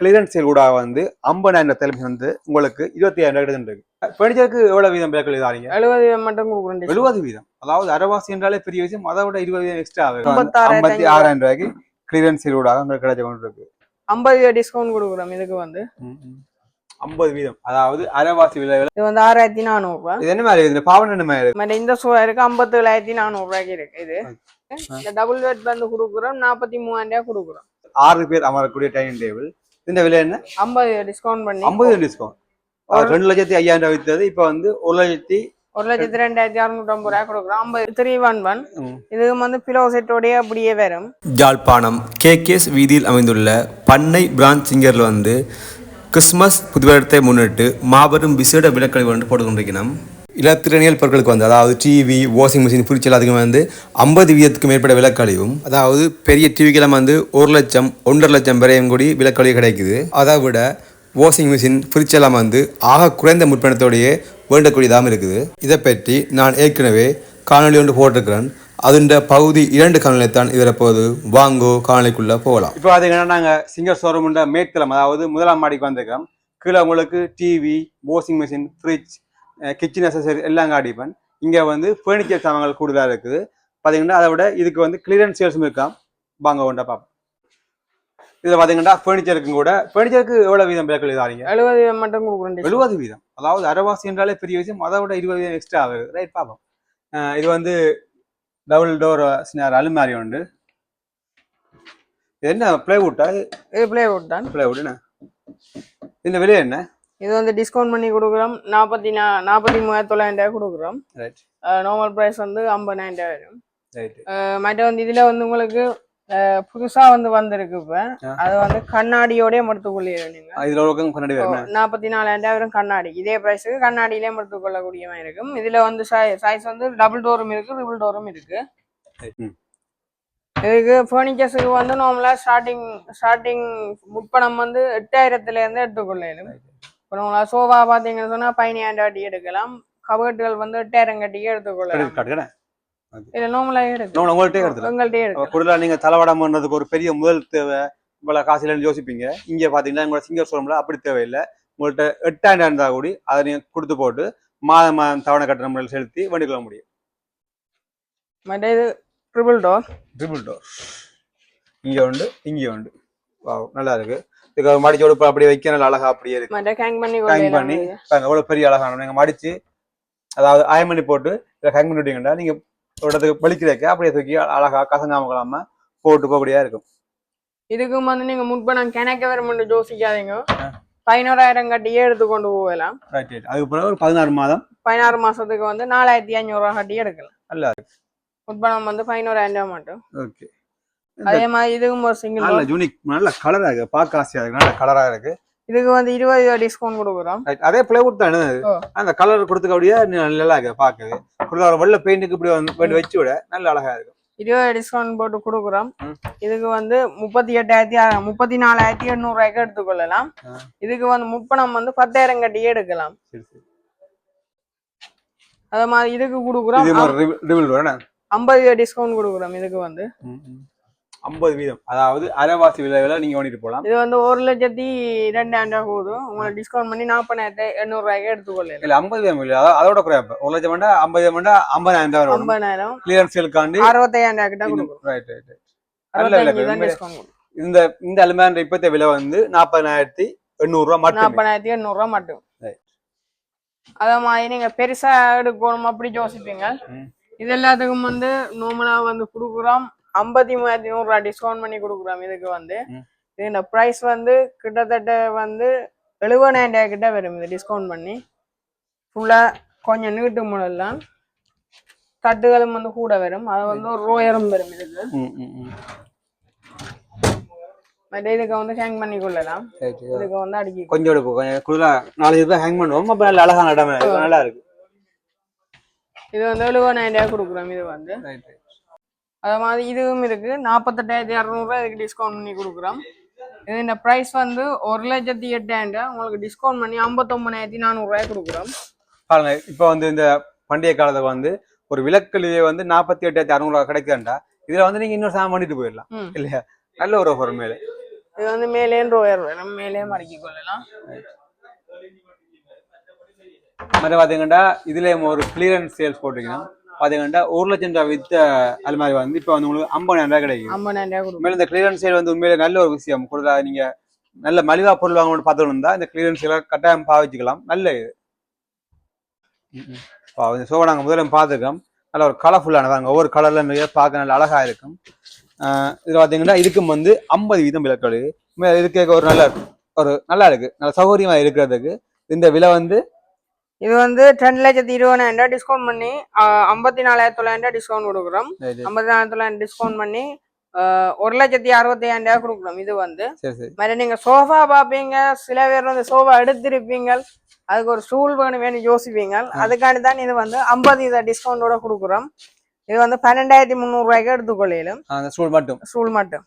Clearance sale கூட வந்து ஐம்பதாயிரம் தலைமை வந்து உங்களுக்கு இருபத்தி ஆயிரம் ரூபாய் இருக்கு ஃபர்னிச்சருக்கு எவ்வளவு வீதம் விலை கழிதாரீங்க எழுபது மட்டும் கொடுக்குறேன் எழுபது வீதம். அதாவது அரைவாசி என்றாலே பெரிய விஷயம். அதை விட இருபது வீதம் எக்ஸ்ட்ரா ஐம்பத்தாறாயிரத்தி ஐம்பத்தி ஆறாயிரம் ரூபாய்க்கு கிளியரன்ஸ் சேல் கூட உங்களுக்கு கிடைச்ச கொண்டு இருக்கு ஐம்பது டிஸ்கவுண்ட் கொடுக்குறோம் இதுக்கு வந்து. ஐம்பது வீதம். அதாவது அரைவாசி விலை இது வந்து ஆறாயிரத்தி நானூறுபா. இது என்ன மாதிரி? இந்த பாவன் என்ன மாதிரி? இந்த சோயா இருக்கு ஐம்பத்தி ஏழாயிரத்தி நானூறுபாய்க்கு இருக்கு இது. இந்த டபுள் பெட் வந்து கொடுக்குறோம் நாற்பத்தி மூவாயிரம் ரூபாய் கொடுக்குறோம். ஆறு பேர் அமரக்கூடிய டைனிங் டேபிள் இந்த விலை என்ன? ஐம்பது டிஸ்கவுண்ட் பண்ணி. ஐம்பது டிஸ்கவுண்ட் ரெண்டு லட்சத்தி ஐயாயிரம் ரூபாய் வித்தது. இப்போ வந்து ஒரு லட்சத்தி ஒரு லட்சத்தி ரெண்டாயிரத்தி அறுநூற்றம்பது ரூபாய் கொடுக்குறோம். ஐம்பது த்ரீ ஒன் ஒன் ம். இது வந்து பிலோ செட்டோடய அப்படியே வரும். யாழ்ப்பாணம் கேகேஎஸ் வீதியில் அமைந்துள்ள பண்ணை பிரான்ச் சிங்கரில் வந்து கிறிஸ்மஸ் புதுவருடத்தை முன்னிட்டு மாபெரும் விசேட விலக்கழிவு வந்து போட்டுக்கொண்டிருக்கிறோம் இலத்திரனியல் பொருட்களுக்கு வந்து அதாவது டிவி வாஷிங் மிஷின் ஃப்ரிட்ஜ் எல்லாத்துக்கும் வந்து ஐம்பது வீதத்துக்கு மேற்பட்ட விலக்கழிவும் அதாவது பெரிய டிவிக்கெல்லாம் வந்து ஒரு லட்சம் ஒன்றரை லட்சம் வரையும் கூடி விலக்கழிவு கிடைக்குது. அதை விட வாஷிங் மிஷின் ஃப்ரிட்ஜ் எல்லாம் வந்து ஆக குறைந்த முற்பணத்தோடையே வேண்டக்கூடியதாகவும் இருக்குது. இதை பற்றி நான் ஏற்கனவே காணொலி ஒன்று போட்டிருக்கிறேன். அதுண்ட பகுதி இரண்டு காணொளி தான் போது வாங்கோ காலநிலைக்குள்ளே போகலாம். இப்போ பார்த்தீங்கன்னா நாங்கள் சிங்கர் ஷோரூம்ன்ற மேற்கிழமை அதாவது முதலாம் மாடிக்கு வந்திருக்கோம் கீழே உங்களுக்கு TV washing machine fridge kitchen accessory எல்லாம் காட்டிப்பேன். இங்கே வந்து ஃபர்னிச்சர் சாமான்கள் கூடுதலாக இருக்குது. பார்த்தீங்கன்னா அதை விட இதுக்கு வந்து கிளியரன்ஸ் சேல்ஸும் இருக்காம். வாங்க கொண்டா பார்ப்போம். இதில் பார்த்தீங்கன்னா ஃபர்னிச்சருக்கும் கூட ஃபர்னிச்சருக்கு எவ்வளோ வீதம் விலக்கல் இதாகிறீங்க எழுபது மட்டும் கொடுக்குறேன் எழுபது வீதம். அதாவது அரைவாசி என்றாலே பெரிய விஷயம். அதை விட இருபது வீதம் எக்ஸ்ட்ரா ஆகுது. ரைட் பார்ப்போம். இது வந்து டபுள் டோர் அலுமாரி உண்டு இது என்ன பிளைவுட்டா இது பிளே வுட் தான். பிளைவுட் என்ன? இந்த விலை என்ன? இது வந்து டிஸ்கவுண்ட் பண்ணி கொடுக்குறோம். நாற்பத்தி நா நாற்பத்தி மூவாயிரத்தி தொள்ளாயிரம் ரூபாய் கொடுக்குறோம். நார்மல் ப்ரைஸ் வந்து ஐம்பதாயிரம். வரும் மற்ற வந்து இதுல வந்து உங்களுக்கு புதுசா வந்து வந்திருக்கு இப்ப. அது வந்து கண்ணாடியோடய மறுத்துக்கொள்ளிடுறோம் நீங்க. நாற்பத்தி நாலாயிரம் வரும் கண்ணாடி இதே பிரைஸுக்கு கண்ணாடியிலே மறுத்துக்கொள்ளக்கூடிய மாதிரி இருக்கும். இதுல வந்து சைஸ் வந்து டபுள் டோரும் இருக்கு ட்ரிபிள் டோரும் இருக்கு. இதுக்கு ஃபர்னிச்சர்ஸுக்கு வந்து நார்மலா ஸ்டார்டிங் ஸ்டார்டிங் முப்பணம் வந்து எட்டாயிரத்துல இருந்து எடுத்துக்கொள்ளலும் இப்போ நம்மளா சோஃபா பார்த்தீங்கன்னு சொன்னா பதினாயிரம் வாட்டி எடுக்கலாம். கபர்ட்டுகள் வந்து எட்டாயிரம் கட்டியே எடுத்துக்கொள்ளலாம் இல்ல நார்மலா எடுக்கலாம். உங்கள்கிட்ட எடுத்துலாம் உங்கள்கிட்டயே எடுக்கலாம். கூடுதலா நீங்க தலைவடம் பண்றதுக்கு ஒரு பெரிய முதல் தேவை. இவ்வளவு காசு இல்லைன்னு யோசிப்பீங்க. இங்க பாத்தீங்கன்னா உங்களோட சிங்கர் ஷோரூம்ல அப்படி தேவையில்லை. உங்கள்கிட்ட எட்டாயிரம் இருந்தா கூடி அதை நீங்க கொடுத்து போட்டு மாதம் மாதம் தவணை கட்டண முறையில் செலுத்தி வண்டி கொள்ள முடியும் இது ட்ரிபிள் டோர் ட்ரிபிள் டோர் இங்க உண்டு இங்க உண்டு. வாவ் நல்லா இருக்கு. இதுக்கு மடிச்சோடு அப்படியே வைக்க நல்லா அழகா அப்படியே இருக்கு. ஹேங் பண்ணி ஹேங் பண்ணி பாருங்க எவ்வளவு பெரிய அழகான நீங்க மடிச்சு அதாவது பண்ணி போட்டு இதை ஹேங் பண்ணி விட்டீங்கன்னா நீங்க ஒரு இடத்துக்கு வலிக்கிறக்க அப்படியே தூக்கி அழகா கசங்காம கலாம போட்டு போபடியா இருக்கும். இதுக்கும் வந்து நீங்க முன்பணம் கிணக்க வரும்னு யோசிக்காதீங்க. பதினோராயிரம் கட்டியே எடுத்து கொண்டு போகலாம். அதுக்கு பிறகு ஒரு பதினாறு மாதம். பதினாறு மாசத்துக்கு வந்து நாலாயிரத்தி ஐநூறு ரூபா கட்டி எடுக்கலாம். இருக்கு முன்பணம் வந்து பதினோராயிரம் ரூபாய் மட்டும். ஓகே அதே மாதிரி இதுக்கும் ஒரு சிங்கிள் நல்ல யூனிக் நல்ல கலரா இருக்கு. பார்க்க ஆசையா இருக்கு நல்ல கலரா இருக்கு. இதுக்கு வந்து இருபது ரூபா டிஸ்கவுண்ட் கொடுக்குறோம். அதே பிளைவுட் தானே. அந்த கலர் கொடுத்துக்க அப்படியே நல்லா இருக்கு பாக்குது ஒரு வெள்ளை பெயிண்ட்டுக்கு இப்படி வச்சு விட நல்ல அழகா இருக்கும் இருபது டிஸ்கவுண்ட் போட்டு கொடுக்குறோம். இதுக்கு வந்து முப்பத்தி எட்டாயிரத்தி முப்பத்தி நாலாயிரத்தி எண்ணூறு ரூபாய்க்கு எடுத்துக்கொள்ளலாம். இதுக்கு வந்து முப்பணம் வந்து பத்தாயிரம் கட்டியே எடுக்கலாம். அதே மாதிரி இதுக்கு கொடுக்குறோம். ஐம்பது டிஸ்கவுண்ட் கொடுக்குறோம் இதுக்கு வந்து. ஐம்பது வீதம். அதாவது அரைவாசி விலையில நீங்க வாங்கிட்டு போலாம். இது வந்து ஒரு லட்சத்தி ரெண்டாயிரம் போகுது உங்களுக்கு டிஸ்கவுண்ட் பண்ணி நாற்பதாயிரத்தி எண்ணூறு ரூபாய்க்கு எடுத்துக்கொள்ளலாம். இல்ல ஐம்பது வீதம் இல்ல. அதாவது அதோட குறையப்ப ஒரு லட்சம் வேண்டா ஐம்பது வேண்டா ஐம்பதாயிரம் ரூபாய் வரும். ஐம்பதாயிரம். கிளியரன்ஸ் சேலுக்காண்டி அறுபத்தாயிரம் ரூபாய் கிட்ட ரைட் ரைட் நல்ல இந்த இந்த அலுமையான இப்பத்த விலை வந்து நாற்பதாயிரத்தி எண்ணூறு ரூபாய் மட்டும். நாற்பதாயிரத்தி எண்ணூறு ரூபாய் மட்டும். அதே மாதிரி நீங்க பெருசா எடுக்கணும் அப்படி யோசிப்பீங்க. இது எல்லாத்துக்கும் வந்து நார்மலா வந்து கொடுக்குறோம். ஐம்பத்தி மூவாயிரத்தி நூறு ரூபாய் டிஸ்கவுண்ட் பண்ணி கொடுக்குறோம் இதுக்கு வந்து. இது இந்த ப்ரைஸ் வந்து கிட்டத்தட்ட வந்து எழுபதாயிரம் கிட்ட வரும் இது டிஸ்கவுண்ட் பண்ணி. ஃபுல்லா கொஞ்சம் நீட்டு முழலாம் தட்டுகளும் வந்து கூட வரும். அது வந்து ஒரு ரோயரும் வரும் இதுக்கு. மற்ற இதுக்கு வந்து ஹேங் பண்ணி கொள்ளலாம். இதுக்கு வந்து அடிக்கி கொஞ்சம் எடுப்போம். கொஞ்சம் கூடுதலா நாலு ரூபாய் ஹேங் பண்ணுவோம். அப்ப நல்ல அழகான இடமே. நல்லா இருக்கு. இது வந்து எழுபதாயிரம் கொடுக்குறோம். இது வந்து. அது மாதிரி இதுவும் இருக்கு. நாற்பத்தெட்டாயிரத்தி இரநூறுவா இதுக்கு டிஸ்கவுண்ட் பண்ணி கொடுக்குறோம். இது இந்த ப்ரைஸ் வந்து ஒரு லட்சத்தி எட்டாயிரம் உங்களுக்கு டிஸ்கவுண்ட் பண்ணி ஐம்பத்தொம்பதாயிரத்தி நானூறுரூவாய் கொடுக்குறோம். பாருங்க இப்போ வந்து இந்த பண்டிகை காலத்துக்கு வந்து ஒரு விளக்குலயே வந்து நாற்பத்தி எட்டாயிரத்தி அறுநூறுவா கிடைக்குதுண்டா. இதுல வந்து நீங்க இன்னொரு சாமான் பண்ணிட்டு போயிடலாம். இல்லையா? நல்ல ஒரு ஆஃபர் மேலே. இது வந்து மேலே ரோயர் வரும். மேலே மடக்கி கொள்ளலாம். மாதிரி பாத்தீங்கன்னா இதுல ஒரு கிளியரன்ஸ் சேல்ஸ் போட்டிருக்கணும் பாத்தீங்கன்னா ஒரு லட்சம் ரூபாய் வித்த அலுமாரி வந்து இப்போ வந்து உங்களுக்கு ஐம்பதாயிரம் ரூபாய் கிடைக்கும் ஐம்பதாயிரம் உண்மையில இந்த கிளியரன்ஸ் சேல் வந்து உண்மையில நல்ல ஒரு விஷயம். கூட நீங்க நல்ல மலிவா பொருள் வாங்கணும்னு பார்த்துட்டு இருந்தா இந்த கிளியரன்ஸ் சேலை கட்டாயம் பாவிச்சுக்கலாம். நல்ல இது. சோபா நாங்கள் முதல்ல பார்த்துருக்கோம். நல்ல ஒரு கலர்ஃபுல்லான பாருங்க. ஒவ்வொரு கலர்ல நிறைய பார்க்க நல்ல அழகா இருக்கும். ஆஹ் இதுல பாத்தீங்கன்னா இதுக்கும் வந்து ஐம்பது வீதம் விலக்கள் இதுக்கு ஒரு நல்ல ஒரு நல்லா இருக்கு. நல்ல சௌகரியமா இருக்கிறதுக்கு இந்த விலை வந்து இது வந்து ரெண்டு லட்சத்தி இருபதாயிரம் ரூபாய் டிஸ்கவுண்ட் பண்ணி ஐம்பத்தி நாலாயிரத்தி தொள்ளாயிரம் ரூபாய் டிஸ்கவுண்ட் கொடுக்குறோம். ஐம்பத்தி நாலாயிரத்தி தொள்ளாயிரம் டிஸ்கவுண்ட் பண்ணி ஒரு லட்சத்தி அறுபத்தி ஐயாயிரம் ரூபாய் கொடுக்குறோம் இது வந்து. மாதிரி நீங்க சோஃபா பார்ப்பீங்க சில பேர் வந்து சோஃபா எடுத்திருப்பீங்க அதுக்கு ஒரு ஸ்டூல் வேணும் வேணும் யோசிப்பீங்க. அதுக்காண்டி தான் இது வந்து ஐம்பது இதை டிஸ்கவுண்டோட கொடுக்குறோம். இது வந்து பன்னெண்டாயிரத்தி முந்நூறுரூவாய்க்கு எடுத்துக்கொள்ளையிலும் அந்த ஸ்டூல் மட்டும். ஸ்டூல் மட்டும்.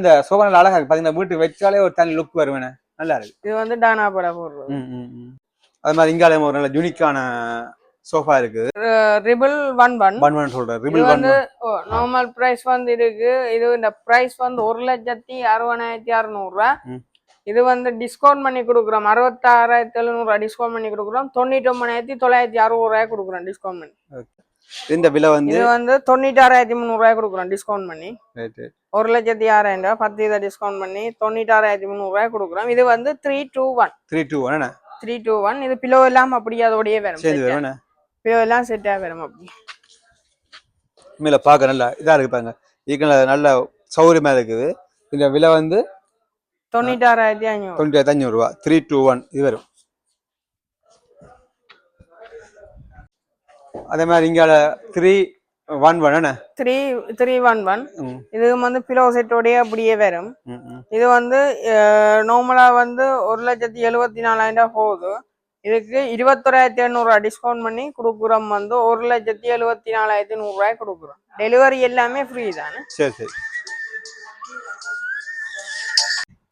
இந்த சோபா நல்லா அழகா இருக்கு. பாத்தீங்கன்னா வீட்டுக்கு வச்சாலே ஒரு தனி லுக் வருவேனே நல்லா இருக்கு. இது வந்து டானா பட போடுறது. அது மாதிரி இங்காலயம் ஒரு நல்ல யூனிக்கான சோஃபா இருக்குது. Triple one one one one சொல்றேன். ரிபிள் வந்து நார்மல் பிரைஸ் வந்து இருக்கு. இது இந்த பிரைஸ் வந்து ஒரு லட்சத்தி அறுபதாயிரத்தி அறுநூறுவா இது வந்து டிஸ்கவுண்ட் பண்ணி கொடுக்குறோம். அறுபத்தாறாயிரத்தி எழுநூறுவா டிஸ்கவுண்ட் பண்ணி கொடுக்குறோம். தொண்ணூற்றி ஒன்பதாயிரத்தி தொள்ளாயிரத்தி அறுபது ரூபாய் கொடுக்குறோம் டிஸ்கவுண்ட் பண்ணி. இந்த விலை வந்து இது வந்து தொண்ணூற்றாறாயிரத்தி முந்நூறுவாய் கொடுக்குறோம் டிஸ்கவுண்ட் பண்ணி. ஒரு லட்சத்தி ஆறாயிரம் ரூபாய் பத்து இதை டிஸ்கவுண்ட் பண்ணி தொண்ணூற்றாறாயிரத்தி முந்நூறுரூவாய் கொடுக்குறோம். இது வந்து three two one three two one three two one இது பிலோ எல்லாம் அப்படியே அதோடயே வரும். சேர்ந்து வரும் என்ன பிலோ எல்லாம் செட்டாக வரும் அப்படி. உண்மையில பார்க்க நல்லா இதா இருக்கு பாருங்க. இதுக்கு நல்ல சௌகரியமா இருக்குது. இந்த விலை வந்து தொண்ணூറ്റാறாயிரத்தி ஐநூறு. தொண்ணூற்றி அஞ்சூறு ரூபா. த்ரீ டூ ஒன் இது வரும். அதே மாதிரி இங்கால த்ரீ ஒன் ஒன் என்ன த்ரீ த்ரீ ஒன் ஒன் இது வந்து பிலோ செட்டோடயே அப்படியே வரும். இது வந்து நார்மலா வந்து ஒரு லட்சத்தி எழுபத்தி நாலாயிரம் ரூபாய் போகுது. இதுக்கு இருபத்தொராயிரத்தி எண்ணூறுவா டிஸ்கவுண்ட் பண்ணி கொடுக்குறோம் வந்து ஒரு லட்சத்தி எழுபத்தி நாலாயிரத்தி நூறுரூவாய் கொடுக்குறோம். டெலிவரி எல்லாமே ஃப்ரீ தானே? சரி சரி.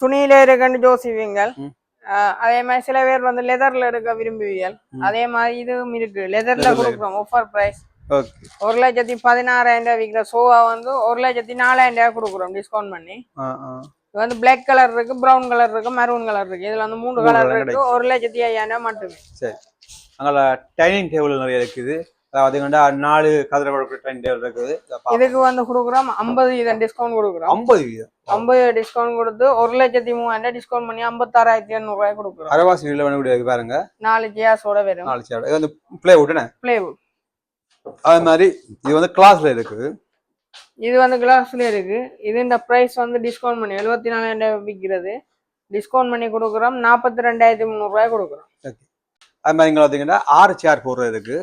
துணியில இருக்குன்னு ம். ஆஹ் அதே மாதிரி சில பேர் வந்து லெதர்ல எடுக்க விரும்புவீங்க அதே மாதிரி இதுவும் இருக்கு. லெதர்ல கொடுக்குறோம் ஆஃபர் பிரைஸ் ஒரு லட்சத்தி பதினாறாயிரம் ரூபாய் விற்கிற சோவா வந்து ஒரு லட்சத்தி நாலாயிரம் ரூபாய் கொடுக்குறோம் டிஸ்கவுண்ட் பண்ணி. இது வந்து பிளாக் கலர் இருக்கு பிரவுன் கலர் இருக்கு மெரூன் கலர் இருக்கு. இதுல வந்து மூணு கலர் இருக்கு ஒரு லட்சத்தி ஐயாயிரம் ரூபாய் மட்டுமே. சரி. அங்கே டைனிங் டேபிள் நிறைய இருக்குது. அதாவது பார்த்தீங்கன்னா நாலு கதிரை டைனிங் டேபிள் இருக்குது. இதுக்கு வந்து கொடுக்குறோம் ஐம்பது வீதம் டிஸ்கவுண்ட் கொடுக்குறோம். ஐம்பது வீதம். ஐம்பது டிஸ்கவுண்ட் கொடுத்து ஒரு லட்சத்தி மூவாயிரம் டிஸ்கவுண்ட் பண்ணி ஐம்பத்தாறாயிரத்தி எண்ணூறு ரூபாய் கொடுக்குறோம். அரவாசி வீட்டில் வேணும் பாருங்க. நாலு ஜியாஸோட வரும் நாலு சேர் இது வந்து பிளே விட்டுனே பிளேவுட் அது மாதிரி இது வந்து கிளாஸ்ல இருக்குது இது வந்து கிளாஸ்ல இருக்கு. இது இந்த பிரைஸ் வந்து டிஸ்கவுண்ட் பண்ணி எழுபத்தி நாலாயிரம் விற்கிறது டிஸ்கவுண்ட் பண்ணி கொடுக்குறோம். நாற்பத்தி ரெண்டாயிரத்தி முந்நூறு ரூபாய் கொடுக்குறோம் அது மாதிரி இங்கே பார்த்தீங்கன்னா ஆறு சேர் போடுறது இருக்கு.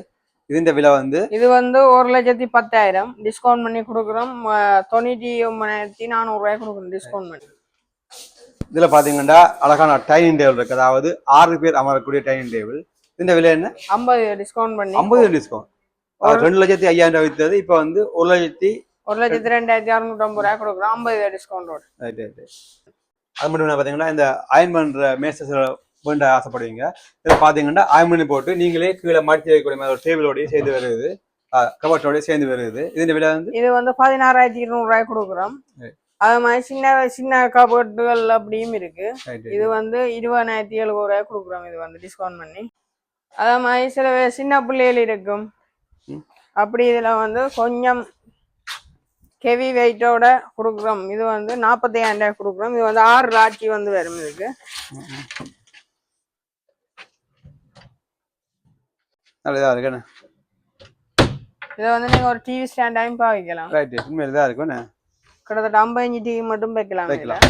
இது இந்த விலை வந்து இது வந்து ஒரு லட்சத்தி பத்தாயிரம். டிஸ்கவுண்ட் பண்ணி கொடுக்குறோம். தொண்ணூற்றி ஒன்பதாயிரத்தி நானூறு ரூபாய் கொடுக்குறோம் டிஸ்கவுண்ட் பண்ணி. இதுல பாத்தீங்கன்னா அழகான டைனிங் டேபிள் இருக்கு. அதாவது ஆறு பேர் அமரக்கூடிய டைனிங் டேபிள் இந்த விலை என்ன? ஐம்பது டிஸ்கவுண்ட் பண்ணி. ஐம்பது டிஸ்கவுண்ட் ரெண்டு லட்சத்தி ஐயாயிரம் ரூபாய் வித்தது. இப்போ வந்து ஒரு லட்சத்தி ஒரு லட்சத்தி ரெண்டாயிரத்தி அறுநூற்றி ஐம்பது ரூபாய் கொடுக்குறோம். ஐம்பது டிஸ்கவுண்டோட ரைட் ரைட் அது மட்டும் இல்லை பார்த்தீங்கன்னா இந்த அயன் பண்ற மேசஸ் வேண்ட ஆசைப்படுவீங்க. இதில் பார்த்தீங்கன்னா அயன் பண்ணி போட்டு நீங்களே கீழே மாட்டி வைக்கக்கூடிய மாதிரி ஒரு டேபிளோடய சேர்ந்து வருது. கபட்டோடய சேர்ந்து வருது. இதுஇந்த விலை வந்து? இது வந்து பதினாறாயிரத்தி இருநூறு ரூபாய் கொடுக்குறோம். அது மாதிரி சின்ன சின்ன கபோர்டுகள் அப்படியும் இருக்கு. இது வந்து இருபதாயிரத்தி எழுபது ரூபாய் கொடுக்குறோம். இது வந்து டிஸ்கவுண்ட் பண்ணி. அதே மாதிரி சில சின்ன பிள்ளைகள் இருக்கும். அப்படி இதுல வந்து கொஞ்சம் ஹெவி வெயிட்டோட கொடுக்குறோம். இது வந்து நாற்பத்தி ஐயாயிரம் கொடுக்குறோம். இது வந்து ஆறு ராட்சி வந்து வரும் இதுக்கு. நல்லதாக இருக்குண்ணே இதை வந்து நீங்க ஒரு டிவி ஸ்டாண்டாயும் பாவிக்கலாம். ரைட் உண்மையில தான் இருக்குண்ணே கிட்டத்தட்ட ஐம்பத்தஞ்சு டிவி மட்டும் வைக்கலாம். வைக்கலாம்.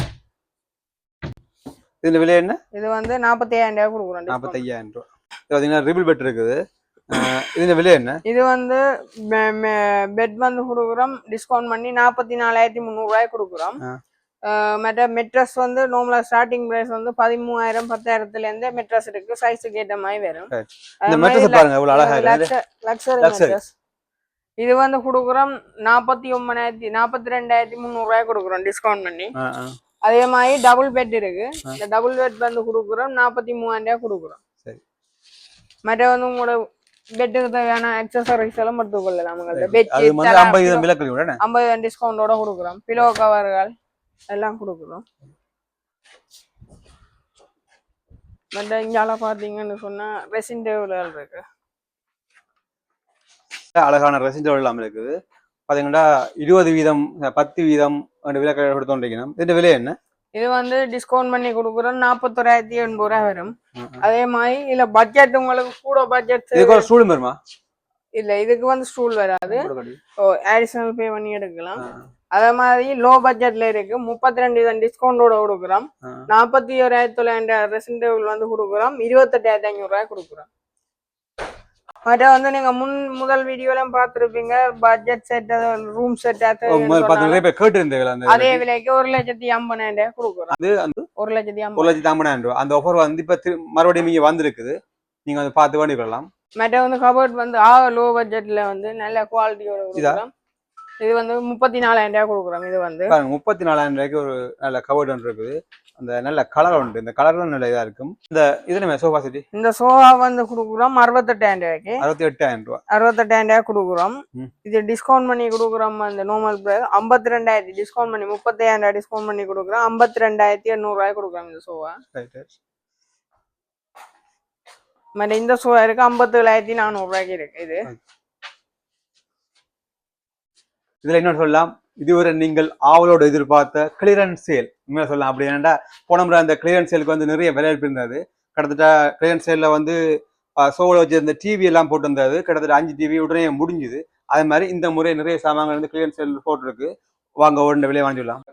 இதுல விலை என்ன? இது வந்து நாற்பத்தி ஐயாயிரம் ரூபாய் கொடுக்குறோம். discount. நாற்பத்தையாயிரம் ரூபா இது பார்த்தீங்கன்னா ரிபிள் பெட் இருக்குது. இதுல விலை என்ன? இது வந்து பெட் வந்து கொடுக்குறோம். டிஸ்கவுண்ட் பண்ணி நாற்பத்தி நாலாயிரத்தி முந்நூறுரூவாய் கொடுக்குறோம். மற்ற மெட்ரஸ் வந்து நார்மலா ஸ்டார்டிங் பிரைஸ் வந்து பதிமூவாயிரம் பத்தாயிரத்துல இருந்து மெட்ரஸ் இருக்கு சைஸுக்கு ஏற்ற மாதிரி வரும். இந்த மெட்ரஸ் பாருங்க எவ்வளவு அழகா இருக்கு லக்ஸரி. மெட்ரஸ் இது வந்து கொடுக்குறோம் நாற்பத்தி ஒன்பதாயிரத்தி நாற்பத்தி ரெண்டாயிரத்தி முந்நூறுரூவாய் கொடுக்குறோம் டிஸ்கவுண்ட் பண்ணி. அதே மாதிரி டபுள் பெட் இருக்கு. இந்த டபுள் பெட் வந்து கொடுக்குறோம் நாற்பத்தி மூவாயிரம் ரூபாய் கொடுக்குறோம். மற்ற வந்து உங்களோட பெட்டுக்கு தேவையான அக்சசரிஸ் எல்லாம் எடுத்துக்கொள்ளலாம் உங்கள்ட்ட பெட் அது வந்து ஐம்பது டிஸ்கவுண்டோட கொடுக்குறோம். பிலோ கவர்கள் எல்லாம் கொடுக்குறோம். பட் இங்கால பார்த்தீங்கன்னு சொன்னா ரெசின் டேபிள்கள் இருக்கு. அழகான ரெசிடென்ட் எல்லாம் இருக்குது. பாத்தீங்கன்னா இருபது வீதம் பத்து வீதம் அந்த விலை கொடுத்தோண்டிருக்கணும் இதுல விலை என்ன? இது வந்து டிஸ்கவுண்ட் பண்ணி கொடுக்குறோம். நாற்பத்தொராயிரத்தி எண்பது ரூபா வரும். அதே மாதிரி இல்ல பட்ஜெட் உங்களுக்கு கூட பட்ஜெட் ஸ்டூல் வருமா இல்ல இதுக்கு வந்து ஸ்டூல் வராது. அடிஷனல் பே பண்ணி எடுக்கலாம். அதே மாதிரி லோ பட்ஜெட்ல இருக்கு. முப்பத்தி ரெண்டு வீதம் டிஸ்கவுண்டோட கொடுக்குறோம். நாற்பத்தி ஓராயிரத்தி தொள்ளாயிரம் ரெசிடென்ட் வந்து கொடுக்குறோம். இருபத்தெட்டாயிரத்தி ஐநூறு ரூபாய் கொடுக்குறோம். மற்ற வந்து நீங்க முன் முதல் வீடியோலாம் பார்த்துருப்பீங்க. பட்ஜெட் செட் ரூம் செட் அதே விலைக்கு ஒரு லட்சத்தி ஐம்பதாயிரம் ரூபாய் கொடுக்குறோம். ஒரு லட்சத்தி ஒரு லட்சத்தி ஐம்பதாயிரம் ரூபா அந்த ஆஃபர் வந்து இப்ப மறுபடியும் இங்க வந்திருக்குது. நீங்க வந்து பார்த்து வேண்டிக் கொள்ளலாம் மற்ற வந்து கபோர்ட் வந்து ஆ லோ பட்ஜெட்ல வந்து நல்ல குவாலிட்டியோட இது வந்து முப்பத்தி நாலாயிரம் ரூபாய் கொடுக்குறோம். இது வந்து பாருங்க முப்பத்தி நாலாயிரம் ரூபாய்க்கு ஒரு நல்ல கவர்ட் ஒன்று இருக்குது. அந்த நல்ல கலர் உண்டு. இந்த கலர்லாம் நல்ல இதா இருக்கும். இந்த இது நம்ம சோஃபா செட்டி இந்த சோஃபா வந்து கொடுக்குறோம் அறுபத்தெட்டாயிரம் ரூபாய்க்கு. அறுபத்தி எட்டாயிரம் ரூபா. அறுபத்தெட்டாயிரம் ரூபாய் கொடுக்குறோம். இது டிஸ்கவுண்ட் பண்ணி கொடுக்குறோம் அந்த நார்மல் பிரைஸ் ஐம்பத்தி ரெண்டாயிரத்தி டிஸ்கவுண்ட் பண்ணி முப்பத்தாயிரம் ரூபாய் டிஸ்கவுண்ட் பண்ணி கொடுக்குறோம். ஐம்பத்தி ரெண்டாயிரத்தி எண்ணூறுரூவாய் கொடுக்குறோம் இந்த சோஃபா மற்ற இந்த சோஃபா இருக்கு. ஐம்பத்தி ஏழாயிரத்தி நானூறுரூவாய்க்கு இருக்கு இது. இதுல இன்னொன்று சொல்லலாம். இதுவரை நீங்கள் ஆவலோடு எதிர்பார்த்த கிளியரன்ஸ் சேல் உண்மையாக சொல்லலாம். அப்படி ஏன்னா போன முறை அந்த கிளியரன்ஸ் சேலுக்கு வந்து நிறைய விளையாட்டு இருந்தது. கிட்டத்தட்ட கிளியரன்ஸ் சேல்ல வந்து சோவில் வச்சிருந்த டிவி எல்லாம் போட்டிருந்தது கிட்டத்தட்ட அஞ்சு டிவி உடனே முடிஞ்சுது. அதே மாதிரி இந்த முறை நிறைய சாமான்கள் வந்து கிளியரன்ஸ் சேல் போட்டிருக்கு. வாங்க உடனே விலையை வாங்கிடலாம்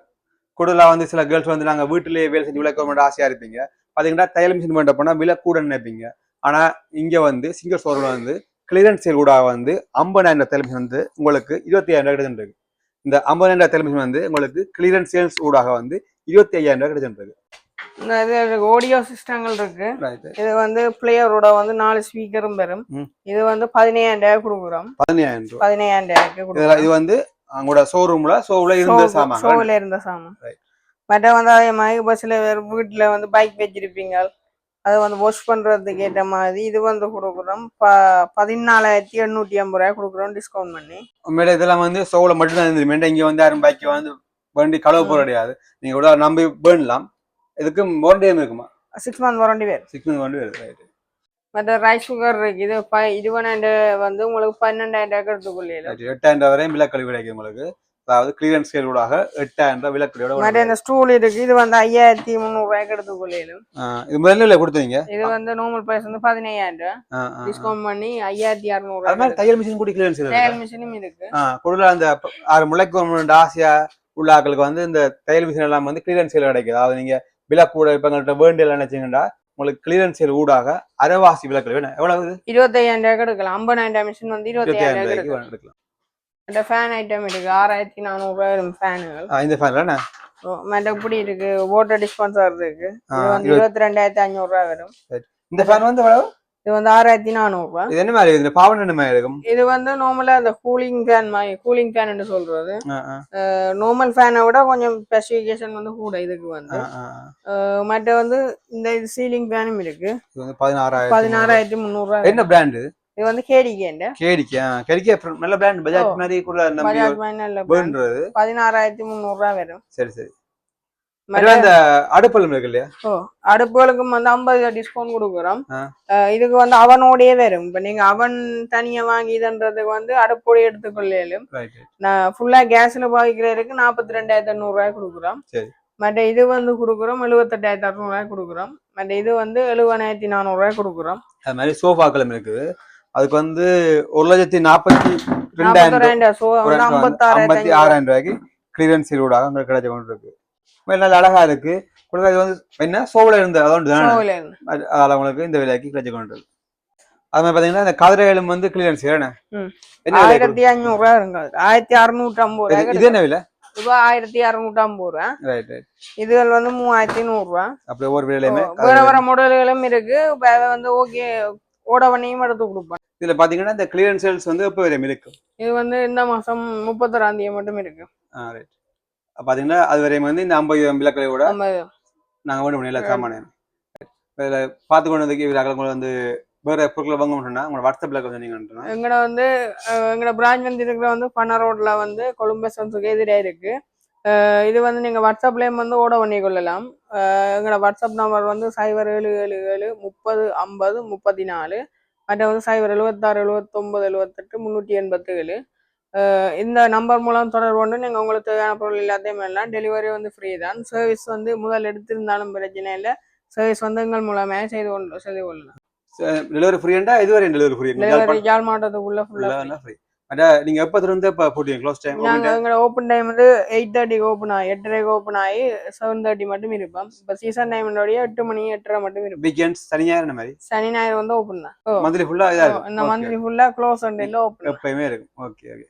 கூடுதலாக வந்து சில கேர்ள்ஸ் வந்து நாங்கள் வீட்டிலேயே வேலை செஞ்சு விளக்க வேண்டிய ஆசையாக இருப்பீங்க. பார்த்தீங்கன்னா தையல் மிஷின் பண்ண போனால் விலை கூட நினைப்பீங்க. ஆனால் இங்கே வந்து சிங்கர் ஸ்டோரில் வந்து கிளியரன்ஸ் சேல் கூட வந்து ஐம்பதாயிரம் தையல் மிஷின் வந்து உங்களுக்கு இருபத்தி ஐயாயிரம் ரூபாய் கிடைச்சிருக்கு இந்த ஐம்பதாயிரம் தையல் மிஷின் வந்து உங்களுக்கு கிளியரன்ஸ் சேல்ஸ் ஊடாக வந்து இருபத்தி ஐயாயிரம் ரூபாய் கிடைச்சிருக்கு ஆடியோ சிஸ்டங்கள் இருக்கு இது வந்து பிளேயரோட வந்து நாலு ஸ்பீக்கரும் பெறும். இது வந்து பதினையாயிரம் ரூபாய் கொடுக்குறோம். பதினையாயிரம் ரூபாய். பதினையாயிரம் ரூபாய்க்கு இது வந்து அவங்களோட ஷோரூம்ல ஷோவில் இருந்த சாமான் ஷோவில் இருந்த சாமான். மற்ற வந்து அதே மாதிரி வேறு வீட்டில் வந்து பைக் வச்சிருப்பீங்க. அதை வந்து வாஷ் பண்ணுறதுக்கு ஏற்ற மாதிரி இது வந்து கொடுக்குறோம். ப பதினாலாயிரத்தி எண்ணூற்றி ஐம்பது ரூபாய் கொடுக்குறோம் டிஸ்கவுண்ட் பண்ணி. உண்மையில இதெல்லாம் வந்து ஷோவில் மட்டும்தான் இருந்துருமே இங்க வந்து யாரும் பைக்கை வந்து வண்டி கழுவ போற கிடையாது நீங்க கூட நம்பி பேர்லாம் இதுக்கு வாரண்டியும் இருக்குமா? சிக்ஸ் மந்த் வாரண்டி வேறு. சிக்ஸ் மந்த் வண்டி வருது ரைட் மற்ற ரைஸ் சுகர் இருக்கு இது ப இருபதாயிரம் வந்து உங்களுக்கு பன்னெண்டாயிரம் ரூபாய்க்கு எடுத்துக்கொள்ளையில எட்டாயிரம் ரூபாய் வரையும் விலக்கழிவு கிடைக்கும் உங்களுக்கு. அதாவது கிளியரன்ஸ் சேலூடாக எட்டாயிரம் ரூபாய் விலக்கழிவோட மற்ற இந்த ஸ்டூல் இருக்கு இது வந்து ஐயாயிரத்தி முந்நூறுரூவாய்க்கு எடுத்துக்கொள்ளையிலும் இது முதல்ல இல்லை கொடுத்தீங்க? இது வந்து நார்மல் ப்ரைஸ் வந்து பதினையாயிரம் ரூபாய். டிஸ்கவுண்ட் பண்ணி ஐயாயிரத்தி அது மாதிரி அறுநூறு தையல் மிஷின் கூட கிளியரன்ஸ் தையல் மிஷினும் இருக்கு. கூடுதலா அந்த ஆறு முளைக்கு கவர்மெண்ட் ஆசையா உள்ள வந்து இந்த தையல் மிஷின் எல்லாம் வந்து கிளியரன்ஸ் சேல் கிடைக்குது. அதாவது நீங்க விலை கூட இப்ப எங்கள்கிட்ட வேண்டிய நினைச்சீங்கன்னா உங்களுக்கு கிளியரன்ஸ் சேல் ஊடாக அரைவாசி விலக்கல் வேணும். எவ்வளவு? இருபத்தையாயிரம் ரூபாய்க்கு எடுக்கலாம். ஐம்பதாயிரம் ரூபாய் மிஷின் வந்து இருபத்தி ரூபாய்க்கு ரூபாய்க்கு எடுக்கலாம். இந்த ஃபேன் ஐட்டம் இருக்கு. ஆறாயிரத்தி நானூறுரூவா வரும் ஃபேனுகள் இந்த ஃபேன்ல மற்றபடி இருக்கு? வாட்டர் டிஸ்பென்சர் இருக்கு. இது வந்து இருபத்தி- ரெண்டாயிரத்தி ஐநூறுரூவா வரும். இந்த ஃபேன் வந்து எவ்வளவு? இது வந்து ஆறாயிரத்தி நானூறுரூவா இது என்ன மாதிரி இந்த பாவன் என்ன மாதிரி இருக்கும்? இது வந்து நார்மலா அந்த கூலிங் ஃபேன் மாதிரி கூலிங் ஃபேன் சொல்றது. நார்மல் ஃபேனை விட கொஞ்சம் ஸ்பெசிஃபிகேஷன் வந்து கூட இதுக்கு வந்து. மற்ற வந்து இந்த இது சீலிங் ஃபேனும் இருக்கு. பதினாறாயிரத்தி முந்நூறுரூவா என்ன பிராண்டு இது வந்து கேடிகேண்ட கேடிக்கு கேடிக்கே நல்ல பிராண்ட் பஜாஜ். மாதிரி கூட நம்பி பதினாறாயிரத்தி முந்நூறுரூவா வரும். சரி சரி. அந்த அடுப்பல் இருக்கு இல்லையா? ஓ அடுப்புகளுக்கும் வந்து ஐம்பது டிஸ்கவுண்ட் கொடுக்குறோம். இதுக்கு வந்து அவனோடயே வரும். இப்ப நீங்க அவன் தனியா வாங்கிதுன்றதுக்கு வந்து அடுப்போடய எடுத்துக்கொள்ளையிலும் நான் ஃபுல்லா கேஸ்ல பாவிக்கிறதுக்கு நாற்பத்தி ரெண்டாயிரத்தி எண்ணூறுரூவாய் கொடுக்குறோம். சரி. மற்ற இது வந்து கொடுக்குறோம் எழுபத்தெட்டாயிரத்தி அறுநூறுவாய் கொடுக்குறோம். மற்ற இது வந்து எழுபதாயிரத்தி நானூறுரூவாய் கொடுக்குறோம். அது மாதிரி சோஃபாக்களும் இருக்குது. அதுக்கு வந்து ஒரு லட்சத்தி நாற்பத்தி ரெண்டாயிரம் ஐம்பத்தி ஆறாயிரம் ரூபாய்க்கு கிளியரன்ஸ் சீலோடாக உங்களுக்கு கிடைச்ச கொண்டு இருக்கு. நல்ல அழகா இருக்கு. கூட இது வந்து என்ன? சோவில் இருந்த அதோண்டு தானே? அது- அதனால உங்களுக்கு இந்த விலைக்கு கிடைச்ச கொண்டு இருக்கு. அது மாதிரி பாத்தீங்கன்னா இந்த கதிரைகளும் வந்து கிளியரன்ஸ் என்ன? ஆயிரத்தி அஞ்சூறுரூவா இருங்க ஆயிரத்தி அறுநூற்றி ஐம்பது இது- ரூபாய் இது என்ன விலை? ரூபாய் ஆயிரத்தி அறுநூற்றி ஐம்பது ரூபா. ரைட் ரைட் இதுகள் வந்து மூவாயிரத்தி நூறுரூவா அப்படி ஒவ்வொரு வேற வேற மாடல்களும் இருக்கு. வந்து ஓகே ஓடவனையும் எடுத்து கொடுப்பேன். இதுல பாத்தீங்கன்னா இந்த கிளியரன்ஸ் சேல்ஸ் வந்து எப்போ வரையும் இருக்கு? இது வந்து இந்த மாசம் முப்பத்தொராம் தேதி மட்டும் இருக்கு. ரைட் பாத்தீங்கன்னா அது வரையும் வந்து இந்த ஐம்பது விட நாங்க வேணும் பண்ணல சாமானியம். இதுல பார்த்து கொண்டு வந்து விழாக்கள் வந்து வேற பொருட்களை வாங்க முடியும்னா உங்களோட வாட்ஸ்அப்ல கொஞ்சம் நீங்க எங்கட வந்து எங்கட பிரான்ச் வந்து இருக்கிற வந்து பண்ண ரோட்ல வந்து கொழும்பஸ் வந்து எதிரே இருக்கு. இது வந்து நீங்கள் வாட்ஸ்அப்லேயும் வந்து ஓட பண்ணி கொள்ளலாம். எங்களோட வாட்ஸ்அப் நம்பர் வந்து சைபர் ஏழு ஏழு ஏழு முப்பது ஐம்பது முப்பத்தி நாலு மற்ற வந்து சைபர் எழுபத்தாறு எழுபத்தொம்பது எழுபத்தெட்டு முந்நூற்றி எண்பத்தேழு. இந்த நம்பர் மூலம் தொடர்பு கொண்டு நீங்கள் உங்களுக்கு தேவையான பொருள் எல்லாத்தையும் எல்லாம் டெலிவரி வந்து ஃப்ரீ தான். சர்வீஸ் வந்து முதல் எடுத்திருந்தாலும் பிரச்சனை இல்லை. சர்வீஸ் வந்து எங்கள் மூலமாக செய்து கொண்டு செய்து கொள்ளலாம். டெலிவரி ஃப்ரீண்டா இதுவரை டெலிவரி ஃப்ரீ டெலிவரி ஜால் மாவட்டத்துக்குள்ள ஃபுல்லாக ஃப்ரீ நீங்க எப்ப திறந்து எப்ப போட்டீங்க க்ளோஸ் டைம் நாங்க எங்களோட ஓப்பன் டைம் வந்து எயிட் தேர்ட்டிக்கு ஓப்பன் ஆகி எட்டரைக்கு ஓப்பன் ஆகி செவன் தேர்ட்டி மட்டும் இருப்போம். இப்போ சீசன் டைம்லோடைய எட்டு மணி எட்டரை மட்டும் இருப்போம். வீக்கெண்ட்ஸ் சனியா இந்த மாதிரி? சனி ஞாயிறு வந்து ஓப்பன் தான். மந்த்லி ஃபுல்லா இதா ஓ, இந்த இருக்கும் மந்த்லி ஃபுல்லா க்ளோஸ் அண்ட் ஓப்பன் எப்பயுமே இருக்கும். Okay okay